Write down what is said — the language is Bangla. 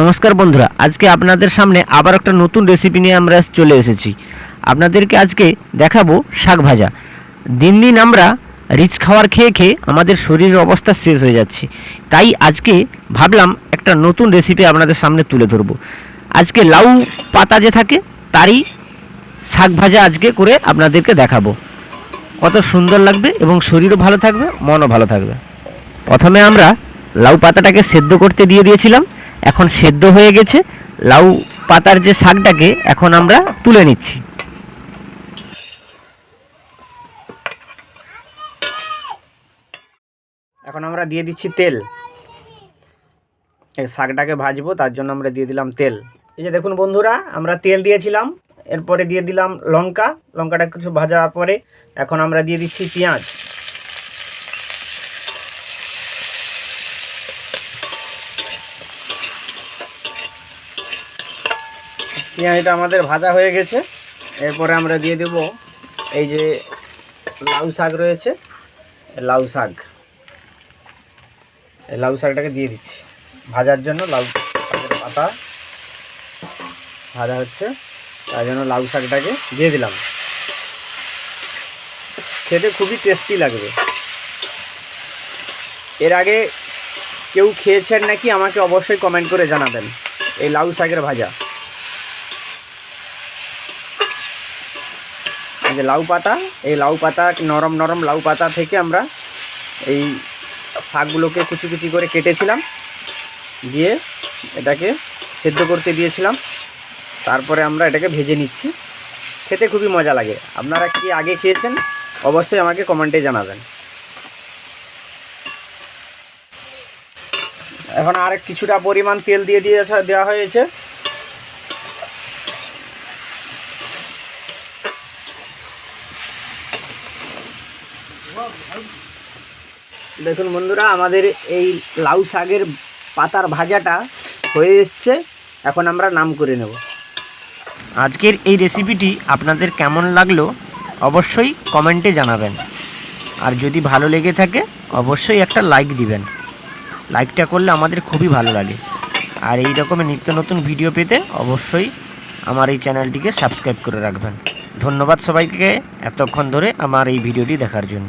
নমস্কার বন্ধুরা, আজকে আপনাদের সামনে আবার একটা নতুন রেসিপি নিয়ে আমরা চলে এসেছি। আপনাদেরকে আজকে দেখাবো শাক ভাজা। দিন দিন আমরা রিচ খাবার খেয়ে খেয়ে আমাদের শরীরের অবস্থা শেষ হয়ে যাচ্ছে। তাই আজকে ভাবলাম একটা নতুন রেসিপি আপনাদের সামনে তুলে ধরবো। আজকে লাউ পাতা যে থাকে, তারই শাক ভাজা আজকে করে আপনাদেরকে দেখাবো। কত সুন্দর লাগবে এবং শরীরও ভালো থাকবে, মনও ভালো থাকবে। প্রথমে আমরা লাউ পাতাটাকে সেদ্ধ করতে দিয়ে দিয়েছিলাম। এখন সেদ্ধ হয়ে গেছে। লাউ পাতার যে শাকটাকে এখন আমরা তুলে নিচ্ছি। এখন আমরা দিয়ে দিচ্ছি তেল। এই শাকটাকে ভাজবো, তার জন্য আমরা দিয়ে দিলাম তেল। এই যে দেখুন বন্ধুরা, আমরা তেল দিয়েছিলাম, এরপরে দিয়ে দিলাম লঙ্কা। লঙ্কাটা কিছু ভাজার পরে এখন আমরা দিয়ে দিচ্ছি পেঁয়াজ। পেঁয়াজটা আমাদের ভাজা হয়ে গেছে। এরপরে আমরা দিয়ে দেব এই যে লাউ শাক রয়েছে। লাউ শাক। এই লাউ শাকটাকে দিয়ে দিচ্ছি। ভাজার জন্য লাউ শাকের পাতা ভাজা হচ্ছে। তার জন্য লাউ শাকটাকে দিয়ে দিলাম। খেতে খুবই টেস্টি লাগবে। এর আগে কেউ খেয়েছেন নাকি আমাকে অবশ্যই কমেন্ট করে জানাবেন। এই লাউ শাকের ভাজা। যে লাউ পাতা, এই লাউ পাতা, নরম নরম লাউ পাতা থেকে আমরা এই শাকগুলোকে কুচি কুচি করে কেটেছিলাম। দিয়ে এটাকে সেদ্ধ করতে দিয়েছিলাম। তারপরে আমরা এটাকে ভেজে নিচ্ছি। খেতে খুবই মজা লাগে। আপনারা কি আগে খেয়েছেন? অবশ্যই আমাকে কমেন্টে জানাবেন। এখন আর কিছুটা পরিমাণ তেল দিয়ে দিয়ে দেওয়া হয়েছে। দেখুন বন্ধুরা, আমাদের এই লাউ শাকের পাতার ভাজাটা হয়ে এসছে। এখন আমরা নাম করে নেব। আজকের এই রেসিপিটি আপনাদের কেমন লাগল অবশ্যই কমেন্টে জানাবেন। আর যদি ভালো লেগে থাকে, অবশ্যই একটা লাইক দিবেন। লাইকটা করলে আমাদের খুবই ভালো লাগে। আর এই রকমের নিত্য নতুন ভিডিও পেতে অবশ্যই আমার এই চ্যানেলটিকে সাবস্ক্রাইব করে রাখবেন। ধন্যবাদ সবাইকে এতক্ষণ ধরে আমার এই ভিডিওটি দেখার জন্য।